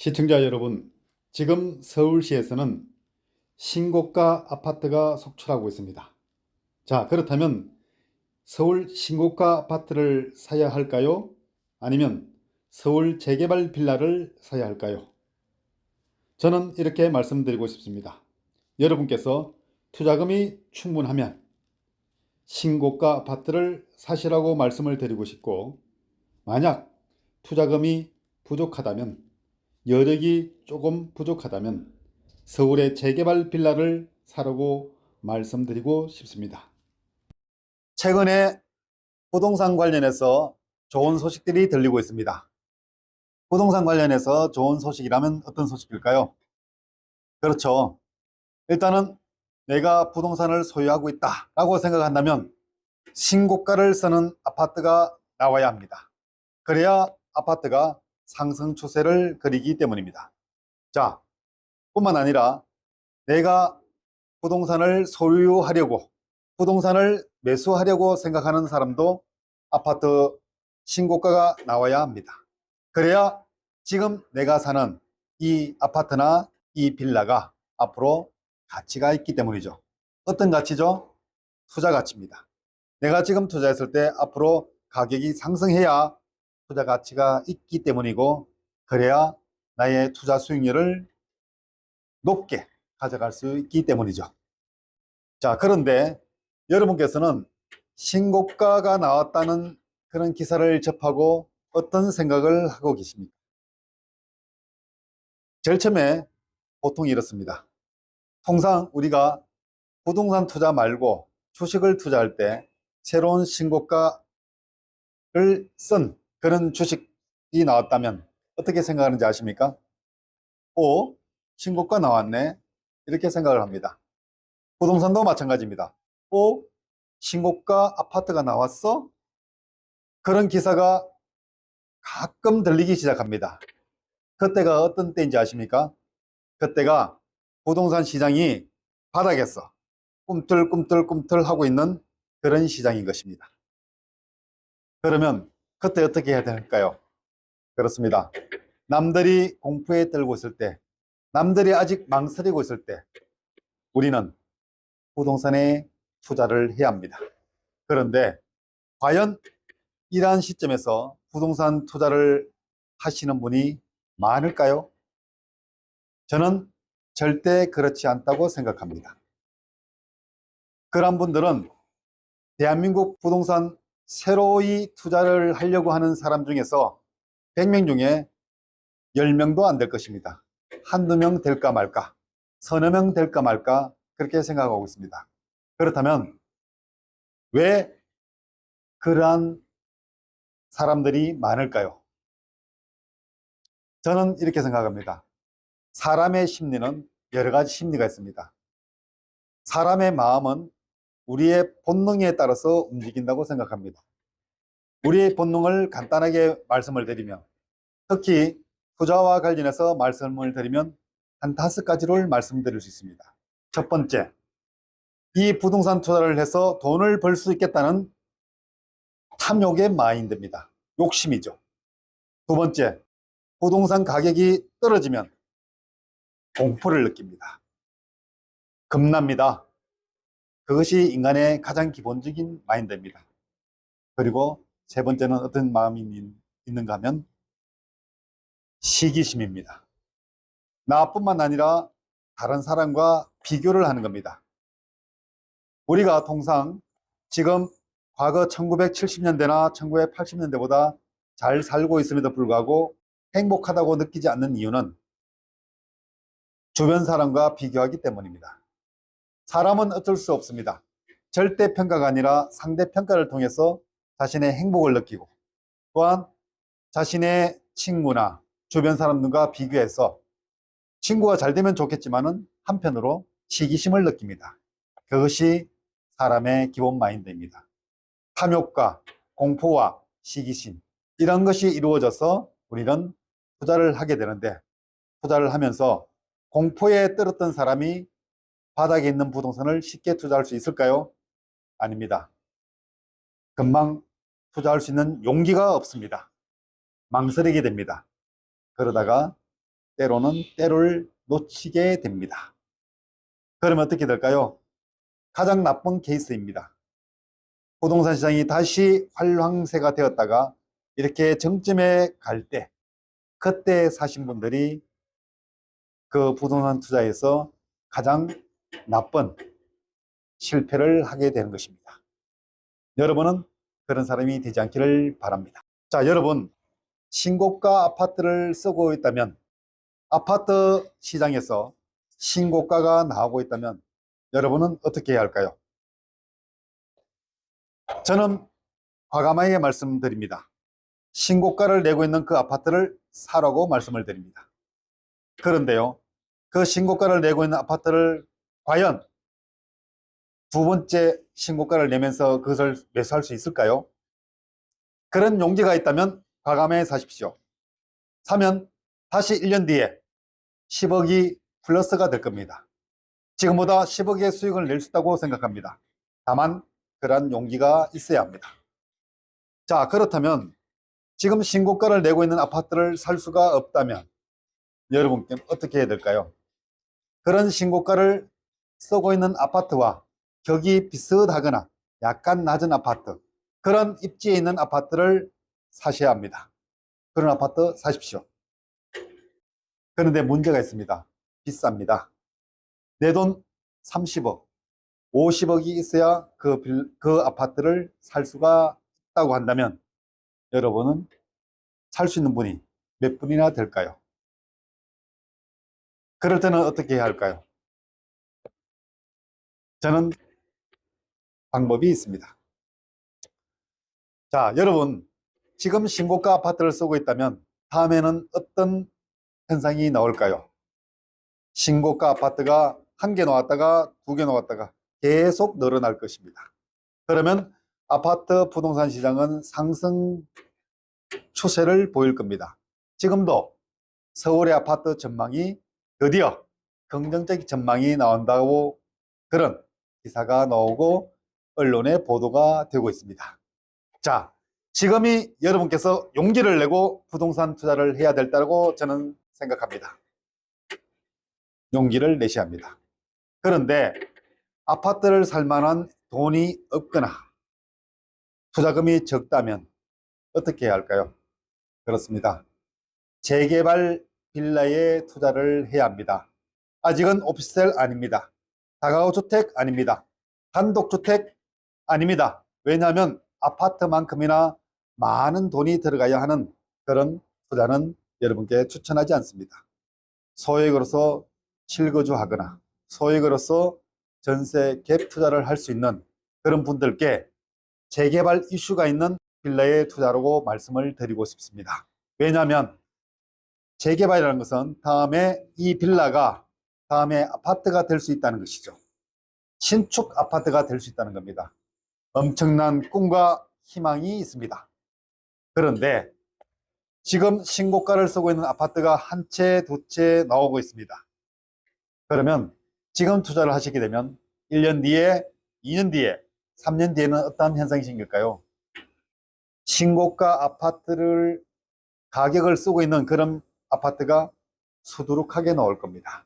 시청자 여러분, 지금 서울시에서는 신고가 아파트가 속출하고 있습니다. 자, 그렇다면 서울 신고가 아파트를 사야 할까요? 아니면 서울 재개발 빌라를 사야 할까요? 저는 이렇게 말씀드리고 싶습니다. 여러분께서 투자금이 충분하면 신고가 아파트를 사시라고 말씀을 드리고 싶고, 만약 투자금이 부족하다면 여력이 조금 부족하다면 서울의 재개발 빌라를 사라고 말씀드리고 싶습니다. 최근에 부동산 관련해서 좋은 소식들이 들리고 있습니다. 부동산 관련해서 좋은 소식이라면 어떤 소식일까요? 그렇죠. 일단은 내가 부동산을 소유하고 있다라고 생각한다면 신고가를 쓰는 아파트가 나와야 합니다. 그래야 아파트가 상승 추세를 그리기 때문입니다. 자, 뿐만 아니라 내가 부동산을 소유하려고 부동산을 매수하려고 생각하는 사람도 아파트 신고가가 나와야 합니다. 그래야 지금 내가 사는 이 아파트나 이 빌라가 앞으로 가치가 있기 때문이죠. 어떤 가치죠? 투자 가치입니다. 내가 지금 투자했을 때 앞으로 가격이 상승해야 투자 가치가 있기 때문이고 그래야 나의 투자 수익률을 높게 가져갈 수 있기 때문이죠. 자, 그런데 여러분께서는 신고가가 나왔다는 그런 기사를 접하고 어떤 생각을 하고 계십니까? 제일 처음에 보통 이렇습니다. 통상 우리가 부동산 투자 말고 주식을 투자할 때 새로운 신고가를 쓴 그런 주식이 나왔다면 어떻게 생각하는지 아십니까? 오, 신고가 나왔네. 이렇게 생각을 합니다. 부동산도 마찬가지입니다. 오, 신고가 아파트가 나왔어? 그런 기사가 가끔 들리기 시작합니다. 그때가 어떤 때인지 아십니까? 그때가 부동산 시장이 바닥에서 꿈틀꿈틀꿈틀 하고 있는 그런 시장인 것입니다. 그러면 그때 어떻게 해야 될까요? 그렇습니다. 남들이 공포에 떨고 있을 때, 남들이 아직 망설이고 있을 때, 우리는 부동산에 투자를 해야 합니다. 그런데 과연 이러한 시점에서 부동산 투자를 하시는 분이 많을까요? 저는 절대 그렇지 않다고 생각합니다. 그런 분들은 대한민국 부동산 새로이 투자를 하려고 하는 사람 중에서 100명 중에 10명도 안 될 것입니다. 한두 명 될까 말까, 서너 명 될까 말까, 그렇게 생각하고 있습니다. 그렇다면, 왜 그러한 사람들이 많을까요? 저는 이렇게 생각합니다. 사람의 심리는 여러 가지 심리가 있습니다. 사람의 마음은 우리의 본능에 따라서 움직인다고 생각합니다. 우리의 본능을 간단하게 말씀을 드리면 특히 투자와 관련해서 말씀을 드리면 한 다섯 가지를 말씀드릴 수 있습니다. 첫 번째, 이 부동산 투자를 해서 돈을 벌 수 있겠다는 탐욕의 마인드입니다. 욕심이죠. 두 번째, 부동산 가격이 떨어지면 공포를 느낍니다. 겁납니다. 그것이 인간의 가장 기본적인 마인드입니다. 그리고 세 번째는 어떤 마음이 있는가 하면 시기심입니다. 나뿐만 아니라 다른 사람과 비교를 하는 겁니다. 우리가 통상 지금 과거 1970년대나 1980년대보다 잘 살고 있음에도 불구하고 행복하다고 느끼지 않는 이유는 주변 사람과 비교하기 때문입니다. 사람은 어쩔 수 없습니다. 절대 평가가 아니라 상대 평가를 통해서 자신의 행복을 느끼고 또한 자신의 친구나 주변 사람들과 비교해서 친구가 잘 되면 좋겠지만은 한편으로 시기심을 느낍니다. 그것이 사람의 기본 마인드입니다. 탐욕과 공포와 시기심 이런 것이 이루어져서 우리는 투자를 하게 되는데 투자를 하면서 공포에 떨었던 사람이 바닥에 있는 부동산을 쉽게 투자할 수 있을까요? 아닙니다. 금방 투자할 수 있는 용기가 없습니다. 망설이게 됩니다. 그러다가 때로는 때를 놓치게 됩니다. 그러면 어떻게 될까요? 가장 나쁜 케이스입니다. 부동산 시장이 다시 활황세가 되었다가 이렇게 정점에 갈 때, 그때 사신 분들이 그 부동산 투자에서 가장 나쁜 실패를 하게 되는 것입니다. 여러분은 그런 사람이 되지 않기를 바랍니다. 자, 여러분, 신고가 아파트를 쓰고 있다면, 아파트 시장에서 신고가가 나오고 있다면, 여러분은 어떻게 해야 할까요? 저는 과감하게 말씀드립니다. 신고가를 내고 있는 그 아파트를 사라고 말씀을 드립니다. 그런데요, 그 신고가를 내고 있는 아파트를 과연 두 번째 신고가를 내면서 그것을 매수할 수 있을까요? 그런 용기가 있다면 과감해 사십시오. 사면 다시 1년 뒤에 10억이 플러스가 될 겁니다. 지금보다 10억의 수익을 낼 수 있다고 생각합니다. 다만 그러한 용기가 있어야 합니다. 자, 그렇다면 지금 신고가를 내고 있는 아파트를 살 수가 없다면 여러분께 어떻게 해야 될까요? 그런 신고가를 쓰고 있는 아파트와 격이 비슷하거나 약간 낮은 아파트, 그런 입지에 있는 아파트를 사셔야 합니다. 그런 아파트 사십시오. 그런데 문제가 있습니다. 비쌉니다. 내 돈 30억, 50억이 있어야 그, 빌- 그 아파트를 살 수가 있다고 한다면 여러분은 살 수 있는 분이 몇 분이나 될까요? 그럴 때는 어떻게 해야 할까요? 저는 방법이 있습니다. 자, 여러분, 지금 신고가 아파트를 쓰고 있다면 다음에는 어떤 현상이 나올까요? 신고가 아파트가 한 개 나왔다가 두 개 나왔다가 계속 늘어날 것입니다. 그러면 아파트 부동산 시장은 상승 추세를 보일 겁니다. 지금도 서울의 아파트 전망이 드디어 긍정적 전망이 나온다고 그런 기사가 나오고 언론에 보도가 되고 있습니다. 자, 지금이 여러분께서 용기를 내고 부동산 투자를 해야 될 때라고 저는 생각합니다. 용기를 내셔야 합니다. 그런데 아파트를 살 만한 돈이 없거나 투자금이 적다면 어떻게 해야 할까요? 그렇습니다. 재개발 빌라에 투자를 해야 합니다. 아직은 오피스텔 아닙니다. 다가구 주택 아닙니다. 단독 주택 아닙니다. 왜냐하면 아파트만큼이나 많은 돈이 들어가야 하는 그런 투자는 여러분께 추천하지 않습니다. 소액으로서 실거주하거나 소액으로서 전세 갭 투자를 할 수 있는 그런 분들께 재개발 이슈가 있는 빌라에 투자라고 말씀을 드리고 싶습니다. 왜냐하면 재개발이라는 것은 다음에 이 빌라가 다음에 아파트가 될 수 있다는 것이죠. 신축 아파트가 될 수 있다는 겁니다. 엄청난 꿈과 희망이 있습니다. 그런데 지금 신고가를 쓰고 있는 아파트가 한 채, 두 채 나오고 있습니다. 그러면 지금 투자를 하시게 되면 1년 뒤에, 2년 뒤에, 3년 뒤에는 어떠한 현상이 생길까요? 신고가 아파트를 가격을 쓰고 있는 그런 아파트가 수두룩하게 나올 겁니다.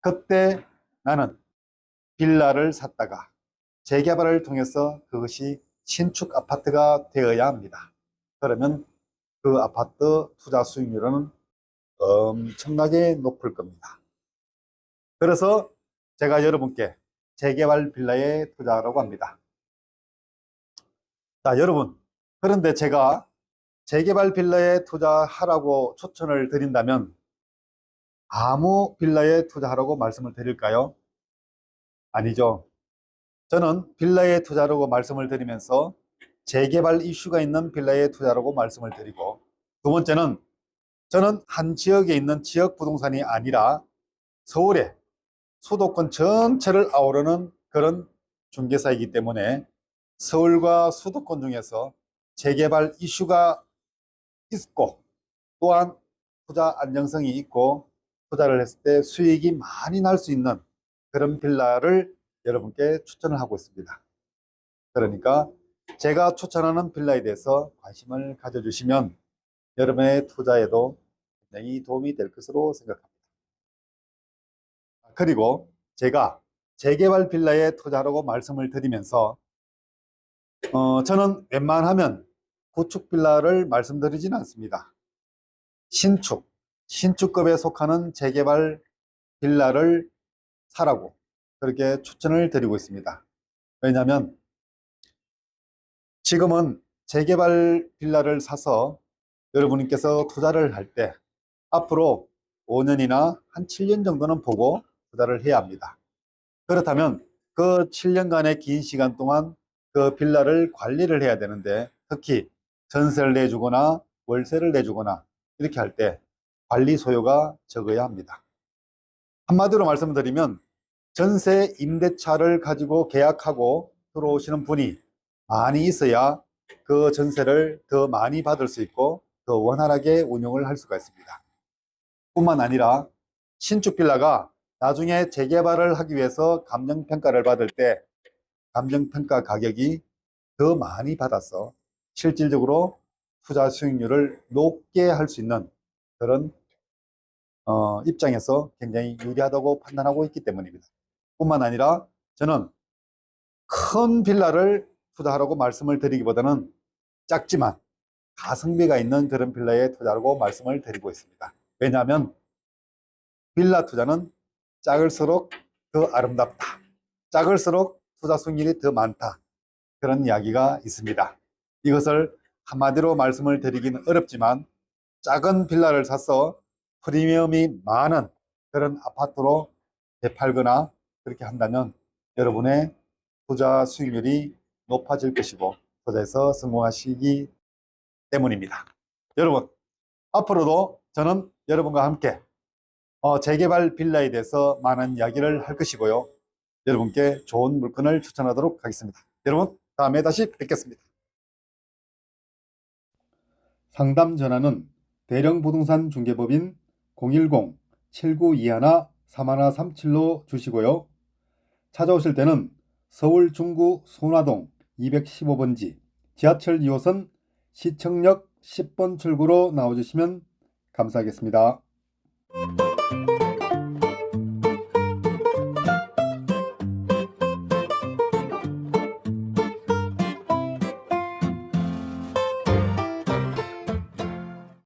그때 나는 빌라를 샀다가 재개발을 통해서 그것이 신축 아파트가 되어야 합니다. 그러면 그 아파트 투자 수익률은 엄청나게 높을 겁니다. 그래서 제가 여러분께 재개발 빌라에 투자하라고 합니다. 자, 여러분. 그런데 제가 재개발 빌라에 투자하라고 추천을 드린다면 아무 빌라에 투자하라고 말씀을 드릴까요? 아니죠. 저는 빌라에 투자라고 말씀을 드리면서 재개발 이슈가 있는 빌라에 투자라고 말씀을 드리고 두 번째는 저는 한 지역에 있는 지역 부동산이 아니라 서울의 수도권 전체를 아우르는 그런 중개사이기 때문에 서울과 수도권 중에서 재개발 이슈가 있고 또한 투자 안정성이 있고 투자를 했을 때 수익이 많이 날 수 있는 그런 빌라를 여러분께 추천을 하고 있습니다. 그러니까 제가 추천하는 빌라에 대해서 관심을 가져주시면 여러분의 투자에도 굉장히 도움이 될 것으로 생각합니다. 그리고 제가 재개발 빌라에 투자하라고 말씀을 드리면서 어, 저는 웬만하면 구축 빌라를 말씀드리지는 않습니다. 신축, 신축급에 속하는 재개발 빌라를 사라고 그렇게 추천을 드리고 있습니다. 왜냐하면 지금은 재개발 빌라를 사서 여러분께서 투자를 할 때 앞으로 5년이나 한 7년 정도는 보고 투자를 해야 합니다. 그렇다면 그 7년간의 긴 시간 동안 그 빌라를 관리를 해야 되는데 특히 전세를 내주거나 월세를 내주거나 이렇게 할 때 관리 소요가 적어야 합니다. 한마디로 말씀드리면 전세 임대차를 가지고 계약하고 들어오시는 분이 많이 있어야 그 전세를 더 많이 받을 수 있고 더 원활하게 운영을 할 수가 있습니다. 뿐만 아니라 신축 빌라가 나중에 재개발을 하기 위해서 감정평가를 받을 때 감정평가 가격이 더 많이 받아서 실질적으로 투자 수익률을 높게 할 수 있는 그런 어, 입장에서 굉장히 유리하다고 판단하고 있기 때문입니다. 뿐만 아니라 저는 큰 빌라를 투자하라고 말씀을 드리기보다는 작지만 가성비가 있는 그런 빌라에 투자하라고 말씀을 드리고 있습니다. 왜냐하면 빌라 투자는 작을수록 더 아름답다. 작을수록 투자 수익률이 더 많다. 그런 이야기가 있습니다. 이것을 한마디로 말씀을 드리기는 어렵지만 작은 빌라를 사서 프리미엄이 많은 그런 아파트로 되팔거나 그렇게 한다면 여러분의 투자 수익률이 높아질 것이고 투자에서 성공하시기 때문입니다. 여러분 앞으로도 저는 여러분과 함께 어, 재개발 빌라에 대해서 많은 이야기를 할 것이고요. 여러분께 좋은 물건을 추천하도록 하겠습니다. 여러분 다음에 다시 뵙겠습니다. 상담 전화는 대령 부동산 중개법인 010-7921-3137로 주시고요. 찾아오실 때는 서울 중구 소나동 215번지 지하철 2호선 시청역 10번 출구로 나와주시면 감사하겠습니다.